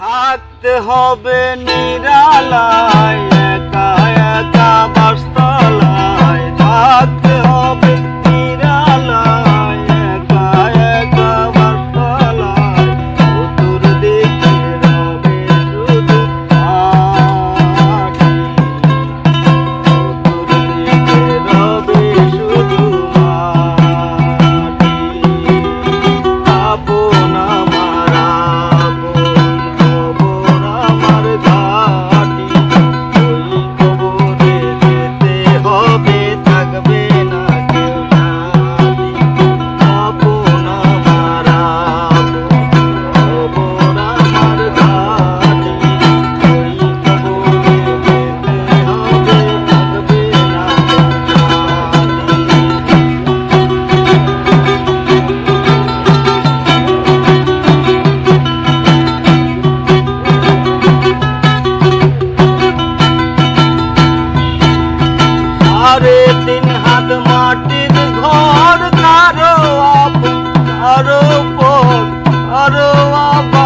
থাকতে হবে নিরালায় একা একা মাটির ঘর কারও আরও আরও আবার